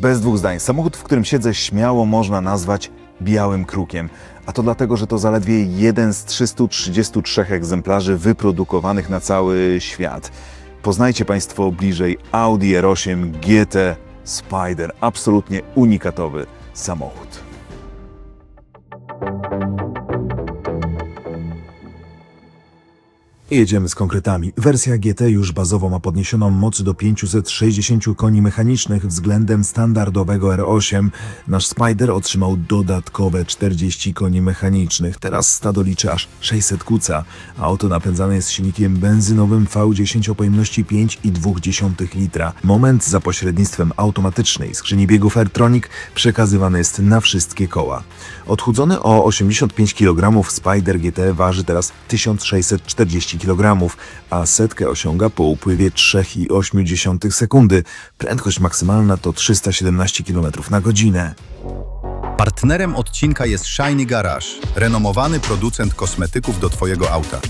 Bez dwóch zdań. Samochód, w którym siedzę, śmiało można nazwać białym krukiem. A to dlatego, że to zaledwie jeden z 333 egzemplarzy wyprodukowanych na cały świat. Poznajcie Państwo bliżej Audi R8 GT Spider. Absolutnie unikatowy samochód. Jedziemy z konkretami. Wersja GT już bazowo ma podniesioną moc do 560 koni mechanicznych względem standardowego R8. Nasz Spider otrzymał dodatkowe 40 koni mechanicznych. Teraz stado liczy aż 600 kuca. Auto napędzane jest silnikiem benzynowym V10 o pojemności 5,2 litra. Moment za pośrednictwem automatycznej skrzyni biegów Airtronic przekazywany jest na wszystkie koła. Odchudzony o 85 kg Spider GT waży teraz 1640 kg, a setkę osiąga po upływie 3,8 sekundy. Prędkość maksymalna to 317 km na godzinę. Partnerem odcinka jest Shiny Garage, renomowany producent kosmetyków do Twojego auta.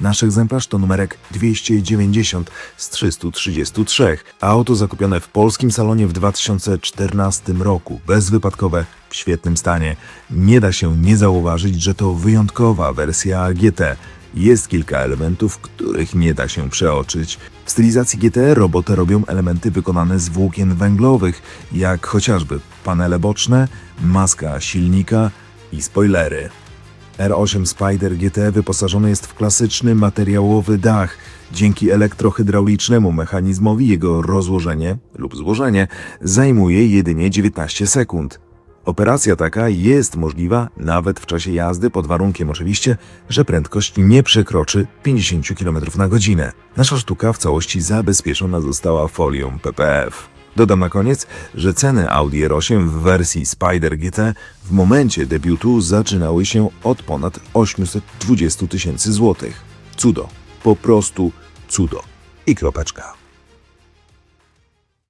Nasz egzemplarz to numerek 290 z 333. Auto zakupione w polskim salonie w 2014 roku, bezwypadkowe, w świetnym stanie. Nie da się nie zauważyć, że to wyjątkowa wersja GT. Jest kilka elementów, których nie da się przeoczyć. W stylizacji GT robotę robią elementy wykonane z włókien węglowych, jak chociażby panele boczne, maska silnika i spoilery. R8 Spider GT wyposażony jest w klasyczny materiałowy dach. Dzięki elektrohydraulicznemu mechanizmowi jego rozłożenie lub złożenie zajmuje jedynie 19 sekund. Operacja taka jest możliwa nawet w czasie jazdy, pod warunkiem oczywiście, że prędkość nie przekroczy 50 km na godzinę. Nasza sztuka w całości zabezpieczona została folią PPF. Dodam na koniec, że ceny Audi R8 w wersji Spider GT w momencie debiutu zaczynały się od ponad 820 tysięcy złotych. Cudo. Po prostu cudo. I kropeczka.